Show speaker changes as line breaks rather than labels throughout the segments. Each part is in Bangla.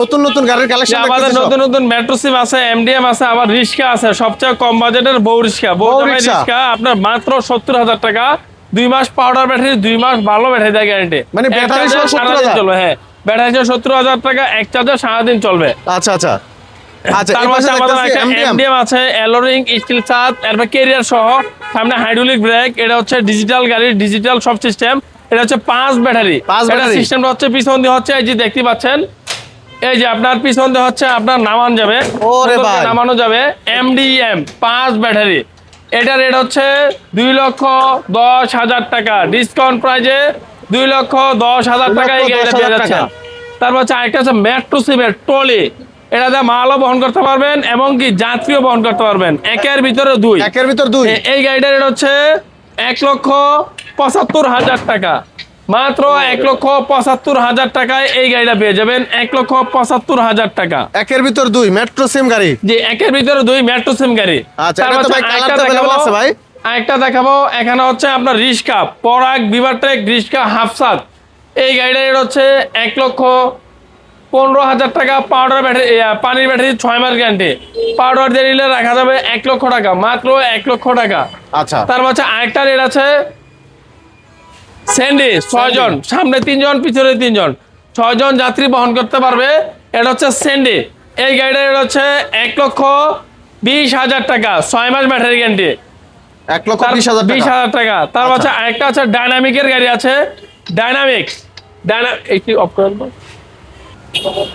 নতুন নতুন গাড়ির কালেকশন
আমাদের নতুন নতুন মেট্রো সিম আছে এমডিএম আছে আবার রিক্সা আছে সবচেয়ে কম বাজেটের বউ রিক্সা। বউ
রিক্সা।
আপনার মাত্র সত্তর হাজার টাকা। দুই মাস পাউডার ব্যাটারি দুই মাস ভালো ব্যাটারি দেয় গ্যারান্টি
মানে ব্যাটারি সহ 70,000?
চলবে হ্যাঁ। ব্যাটারি সত্তর হাজার টাকা এক চার্জার সারাদিন চলবে।
আচ্ছা আচ্ছা।
সামনে হাইড্রোলিক ব্রেক এটা হচ্ছে ডিজিটাল গাড়ি ডিজিটাল সব সিস্টেম এটা হচ্ছে পাঁচ ব্যাটারি
পাঁচ ব্যাটারি।
সিস্টেমটা হচ্ছে পিছন দিয়ে হচ্ছে এই যে দেখতে পাচ্ছেন এই যে আপনার পিছন দিয়ে হচ্ছে আপনার নামান যাবে।
ওরে ভাই।
নামানো যাবে। এমডিএম পাঁচ ব্যাটারি। এটা রেট হচ্ছে দুই লক্ষ দশ হাজার টাকা। ডিসকাউন্ট প্রাইজে দুই লক্ষ দশ হাজার টাকা এই গাড়িটা পেয়ে
হাজার
যাচ্ছেন।
টাকা।
তারপর হচ্ছে আরেকটা হচ্ছে মেট্রো সিমের ট্রলি। এটা দিয়ে মালও বহন করতে পারবেন এবং কি যাত্রীও বহন করতে পারবেন। একের ভিতরে দুই।
একের ভিতর দুই।
এই গাড়িটার রেট হচ্ছে এক লক্ষ পঁচাত্তর হাজার টাকা। মাত্র এক লক্ষ পঁচাত্তর হাজার টাকায় এই গাড়িটা পেয়ে যাবেন। এক লক্ষ পঁচাত্তর হাজার টাকা।
একের ভিতর দুই মেট্রো সিম গাড়ি।
যে একের ভিতরে দুই মেট্রো সিম গাড়ি।
আচ্ছা, ভাই
আরেকটা দেখাবো- এখানে হচ্ছে আপনার রিস্কা পরাগ বিভারটেক রিস্কা হাফসাদ। এই গাড়িটার হচ্ছে এক লক্ষ পনেরো হাজার টাকা। পাউডার ব্যাটারি পানির ব্যাটারি ছয় মাস গ্যারান্টি। পাউডার দিয়ে নিলে রাখা যাবে এক লক্ষ টাকা মাত্র এক লক্ষ টাকা।
আচ্ছা।
তার হচ্ছে আরেকটা রেট আছে স্যান্ডি ছয়জন। সামনে তিনজন পিছনে তিনজন। ছয়জন যাত্রী বহন করতে পারবে। এটা হচ্ছে স্যান্ডি এই গাড়িটা রেট হচ্ছে এক লক্ষ বিশ হাজার টাকা। ছয় মাস ব্যাটারি গ্যারান্টি।
এক লক্ষ বিশ হাজার
বিশ
টাকা
হাজার টাকা। তার
আচ্ছা।
হচ্ছে আরেকটা আছে ডাইনামিকের গাড়ি আছে। ডাইনামিক ডাইনা একটি অফ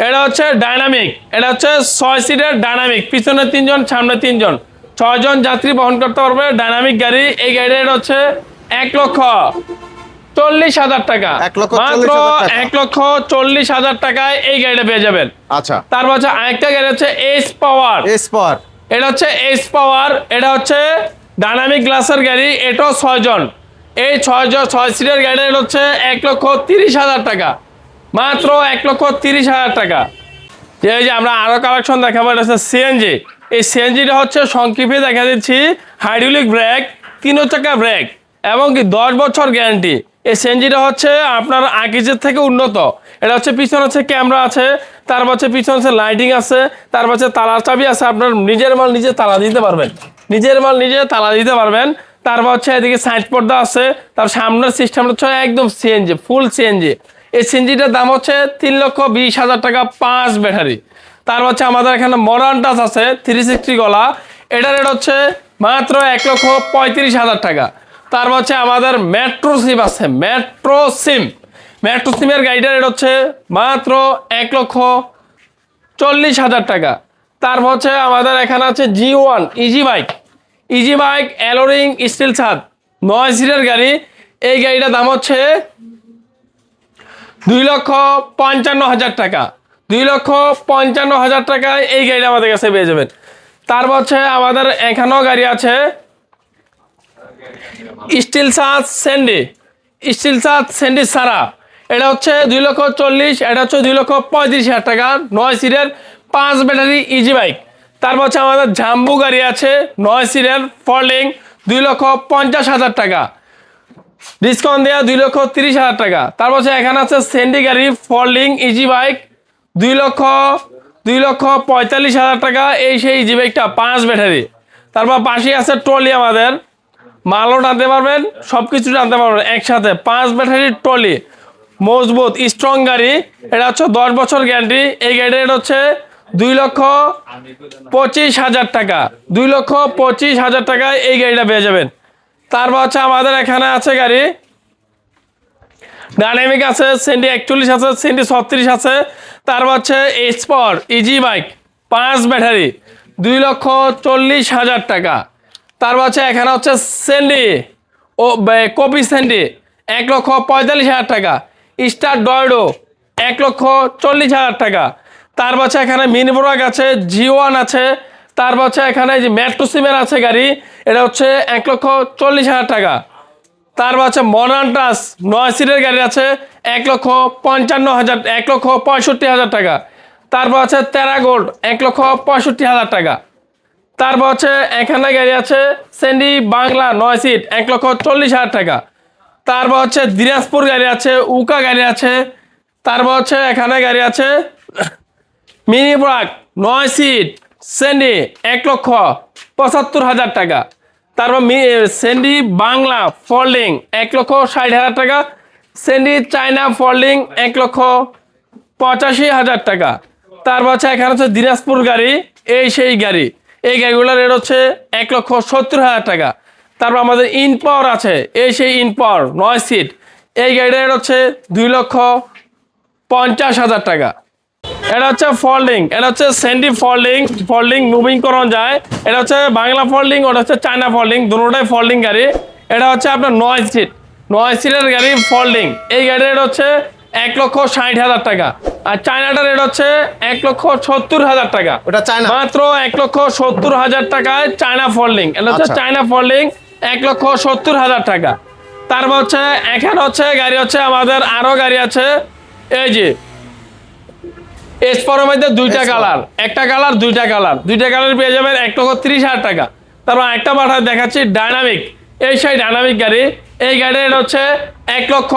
এটা হচ্ছে ডাইনামিক এটা হচ্ছে ছয় সিটের ডাইনামিক পিছনে তিনজন সামনে তিনজন। ছয়জন যাত্রী বহন করতে পারবে ডাইনামিক গাড়ি। এই গাড়ির এটা হচ্ছে এক লক্ষ চল্লিশ হাজার টাকা।
এক লক্ষ
মাত্র
40,000 টাকা।
এক লক্ষ চল্লিশ হাজার টাকায় এই গাড়িটা পেয়ে যাবেন।
আচ্ছা।
তারপর হচ্ছে আরেকটা গাড়ি হচ্ছে এস পাওয়ার
এস পাওয়ার
এটা হচ্ছে এস পাওয়ার এটা হচ্ছে ডাইনামিক গ্লাসের গাড়ি এটাও ছয়জন। এই ছয়জন ছয় সিটের গাড়ি হচ্ছে এক লক্ষ তিরিশ হাজার টাকা। মাত্র এক লক্ষ তিরিশ হাজার টাকা। এই যে আমরা আরও কালেকশন দেখাবো এটা হচ্ছে সিএনজি এই সিএনজিটা হচ্ছে সংক্ষেপে দেখা দিচ্ছি হাইড্রোলিক ব্রেক তিন চাকা ব্রেক এবং কি দশ বছর গ্যারান্টি এই সিএনজিটা হচ্ছে আপনার আগেজের থেকে উন্নত। এটা হচ্ছে পিছনে হচ্ছে ক্যামেরা আছে, তার হচ্ছে পিছনে হচ্ছে লাইটিং আছে, তার হচ্ছে তালার চাবি আছে, আপনার নিজের মাল নিজে তালা দিতে পারবেন। নিজের মাল নিজে তালা দিতে পারবেন। তারপর হচ্ছে এদিকে সাইড পর্দা আছে, তার সামনের সিস্টেমটা হচ্ছে একদম সিএনজি ফুল সিএনজি এই সিএনজিটার দাম হচ্ছে তিন লক্ষ বিশ হাজার টাকা পাঁচ ব্যাটারি। তার হচ্ছে আমাদের এখানে মডার্ন টাচ আছে থ্রি সিক্সটি গলা। এটার রেট হচ্ছে মাত্র এক লক্ষ পঁয়ত্রিশ হাজার টাকা। তার হচ্ছে আমাদের মেট্রো সিম আছে মেট্রো সিম মেট্রো সিমের গাড়িটার রেট হচ্ছে মাত্র এক লক্ষ চল্লিশ হাজার টাকা। তারপর হচ্ছে আমাদের এখানে আছে G one easy bike easy bike অ্যালোরিং steel ছাদ। নয় সিটের গাড়ি। এই গাড়িটার দাম হচ্ছে দুই লক্ষ পঞ্চান্ন হাজার টাকা। দুই লক্ষ পঞ্চান্ন হাজার টাকায় এই গাড়িটা আমাদের কাছে পেয়ে যাবেন। তারপর হচ্ছে আমাদের এখানেও গাড়ি আছে স্টিল সাজ স্যান্ডি স্টিল সাজ স্যান্ডি সারা। এটা হচ্ছে দুই লক্ষ চল্লিশ, এটা হচ্ছে দুই লক্ষ পঁয়ত্রিশ হাজার টাকা। নয় সিটের পাঁচ ব্যাটারি ইজি বাইক তারপর হচ্ছে আমাদের জাম্বু গাড়ি আছে, নয় সিটের ফল্ডিং দুই লক্ষ পঞ্চাশ হাজার টাকা। ডিসকাউন্ট দেওয়া দুই লক্ষ তিরিশ হাজার টাকা। তারপর হচ্ছে এখানে আছে সেন্ডি গাড়ি ফল্ডিং ইজি বাইক দুই লক্ষ দুই লক্ষ পঁয়তাল্লিশ হাজার টাকা। এই সেই ইজি বাইকটা পাঁচ ব্যাটারি। তারপর পাশে আছে ট্রলি আমাদের। মালও টানতে পারবেন সব কিছু টানতে পারবেন। একসাথে পাঁচ ব্যাটারির ট্রলি, মজবুত স্ট্রং গাড়ি। এটা হচ্ছে দশ বছর গ্যারান্টি। এই গাড়ির হচ্ছে দুই লক্ষ পঁচিশ হাজার টাকা। দুই লক্ষ পঁচিশ হাজার টাকায় এই গাড়িটা পেয়ে যাবেন। তারপর হচ্ছে আমাদের এখানে আছে গাড়ি। ডাইনামিক আছে সেন্টি একচল্লিশ আছে সেন্টি ছত্রিশ আছে। তারপর হচ্ছে এক্সপর ইজি বাইক পাঁচ ব্যাটারি, দুই লক্ষ চল্লিশ হাজার টাকা। তারপর হচ্ছে এখানে হচ্ছে সেন্ডি ও কপি সেন্ডি এক লক্ষ পঁয়তাল্লিশ হাজার টাকা। স্টার ডয়ডো এক লক্ষ চল্লিশ হাজার টাকা। তারপর হচ্ছে এখানে মিনি বোরাক আছে জি ওয়ান আছে। তারপর হচ্ছে এখানে যে মেট্রো সিমের আছে গাড়ি, এটা হচ্ছে এক লক্ষ চল্লিশ হাজার টাকা। তারপর হচ্ছে মডার্ন টাস নয় সিটের গাড়ি আছে, এক লক্ষ পঞ্চান্ন হাজার, এক লক্ষ পঁয়ষট্টি হাজার টাকা। তারপর আছে তেরা গোল্ড এক লক্ষ পঁয়ষট্টি হাজার টাকা। তারপর হচ্ছে এখানে গাড়ি আছে সেন্ডি বাংলা নয় সিট এক লক্ষ চল্লিশ হাজার টাকা। তারপর হচ্ছে দিনাজপুর গাড়ি আছে, উকা গাড়ি আছে। তারপর হচ্ছে এখানে গাড়ি আছে মিনি ব্রাক নয় সিট স্যান্ডি এক লক্ষ পঁচাত্তর হাজার টাকা। তারপর স্যান্ডি বাংলা ফোল্ডিং এক লক্ষ ষাট হাজার টাকা। স্যান্ডি চায়না ফোল্ডিং এক লক্ষ পঁচাশি হাজার টাকা। তারপর হচ্ছে এখানে হচ্ছে দিনাজপুর গাড়ি, এই সেই গাড়ি। এই গাড়িগুলোর রেট হচ্ছে এক লক্ষ সত্তর হাজার টাকা। তারপর আমাদের ইন পাওয়ার আছে, এই সেই ইন পাওয়ার, নয় সিট। এই গাড়িটার রেট হচ্ছে দুই লক্ষ পঞ্চাশ হাজার টাকা। এটা হচ্ছে ফল্ডিং এটা হচ্ছে স্যান্ডি ফল্ডিং ফল্ডিং মুভিং করানো যায়। এটা হচ্ছে বাংলা ফল্ডিং ওটা হচ্ছে চায়না ফল্ডিং দুটোটাই ফল্ডিং গাড়ি। এটা হচ্ছে আপনার নয় সিট। নয় সিটের গাড়ি ফল্ডিং এই গাড়ির রেট হচ্ছে এক লক্ষ ষাট হাজার টাকা। আর চায়নাটার রেট হচ্ছে এক লক্ষ সত্তর হাজার টাকা।
ওটা চায়না।
মাত্র এক লক্ষ সত্তর হাজার টাকায় চায়না ফোল্ডিং এটা হচ্ছে
আচ্ছা।
চায়না ফোল্ডিং এক লক্ষ সত্তর হাজার টাকা। তারপর হচ্ছে এখানে হচ্ছে গাড়ি হচ্ছে আমাদের আরও গাড়ি আছে। এই যে এসপরের মধ্যে দুইটা কালার একটা কালার দুইটা কালার দুইটা কালার পেয়ে যাবেন এক লক্ষ তিরিশ হাজার টাকা। তারপর একটা পাঠা দেখাচ্ছি ডাইনামিক এই সেই ডাইনামিক গাড়ি। এই গাড়ির হচ্ছে এক লক্ষ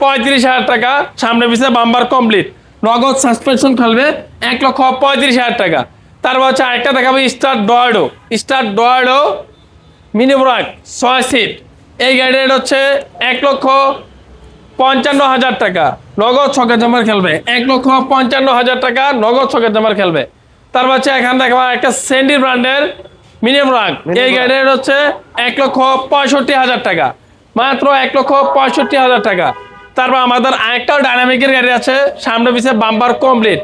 পঁয়ত্রিশ হাজার টাকা। সামনে পিছিয়ে বাম্বার কমপ্লিট নগদ সাসপেনশন খেলবে এক লক্ষ পঁয়ত্রিশ হাজার টাকা। তারপর হচ্ছে আরেকটা দেখাবো স্টার ডয়েডো স্টার ডয়েডো মিনি ব্রাক ছয় সিট এই গাড়ির রেট হচ্ছে এক লক্ষ পঞ্চান্ন হাজার টাকা। নগদ ছকের জামার খেলবে। এক লক্ষ পঞ্চান্ন হাজার টাকা নগদ ছকের জামার খেলবে। তারপর হচ্ছে এখানে দেখো একটা স্যান্ডি ব্র্যান্ডের মিনি ব্রাক এই। গাড়ির রেট হচ্ছে এক লক্ষ পঁয়ষট্টি হাজার টাকা। মাত্র এক লক্ষ পঁয়ষট্টি হাজার টাকা। তারপর আমাদের আরেকটাও ডাইনামিকের গাড়ি আছে, সামনে পিছিয়ে বাম্পার কমপ্লিট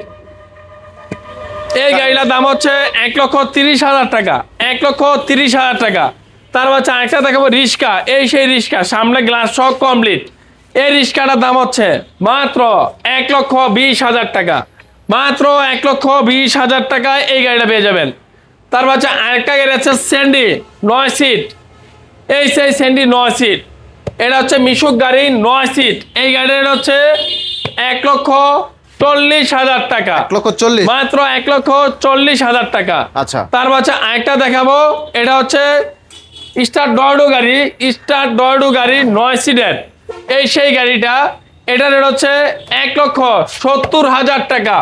এই গাড়িটার দাম হচ্ছে এক লক্ষ তিরিশ হাজার টাকা, এক লক্ষ তিরিশ হাজার টাকা। তারপর হচ্ছে আরেকটা দেখাবো রিক্সা এই সেই রিক্সা সামনে গ্লাস সহ কমপ্লিট এই রিক্সাটার দাম হচ্ছে মাত্র এক লক্ষ বিশ হাজার টাকা। মাত্র এক লক্ষ বিশ হাজার টাকায় এই গাড়িটা পেয়ে যাবেন। তারপর হচ্ছে আরেকটা গাড়ি আছে স্যান্ডি নয় সিট এই সেই স্যান্ডি নয় সিট এটা হচ্ছে মিশুক গাড়ি নয় সিট এই গাড়ির হচ্ছে এক লক্ষ চল্লিশ হাজার টাকা।
লক্ষ চল্লিশ?
মাত্র এক লক্ষ চল্লিশ হাজার টাকা।
আচ্ছা।
তার হচ্ছে আরেকটা দেখাবো এটা হচ্ছে স্টার ডয়ডো গাড়ি স্টার ডয়ডো গাড়ি নয় সিটের এই সেই গাড়িটা এটা রেট হচ্ছে এক লক্ষ সত্তর হাজার টাকা।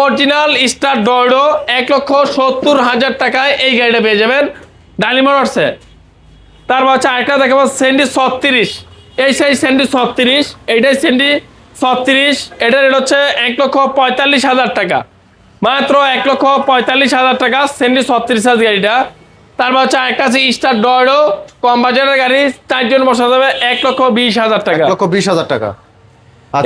অরিজিনাল স্টার ডয়ডো এক লক্ষ সত্তর হাজার টাকায় এই গাড়িটা পেয়ে যাবেন। ডালি মোটরসে তারপর হচ্ছে আরেকটা দেখাবো সেন্ডি ছত্রিশ। এই সেই সেন্ডি ছত্রিশ এইটাই সেন্ডি ছত্রিশ এটা রেট হচ্ছে এক লক্ষ পঁয়তাল্লিশ হাজার টাকা। মাত্র এক লক্ষ পঁয়তাল্লিশ হাজার টাকা সেন্ডি ছত্রিশ হাজার গাড়িটা। তারপর হচ্ছে আরেকটা আছে স্টার ডয়েডো কম বাজারের গাড়ি চারজন বসা যাবে এক লক্ষ বিশ হাজার টাকা।
লক্ষ বিশ হাজার টাকা।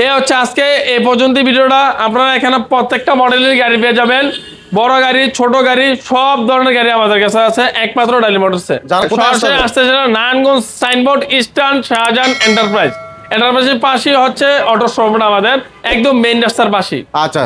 এ হচ্ছে আজকে এ পর্যন্ত ভিডিওটা আপনারা এখানে প্রত্যেকটা মডেলের গাড়ি পেয়ে যাবেন। বড় গাড়ি ছোট গাড়ি সব ধরনের গাড়ি আমাদের কাছে আছে। একমাত্র ডালি মোটরসে সরাসরি আসতে Narayanganj signboard eastern Shahjahan enterprise এন্টারপ্রাইজের পাশেই হচ্ছে অটো শোরুমটা আমাদের একদম মেইন রাস্তার পাশেই।
আচ্ছা।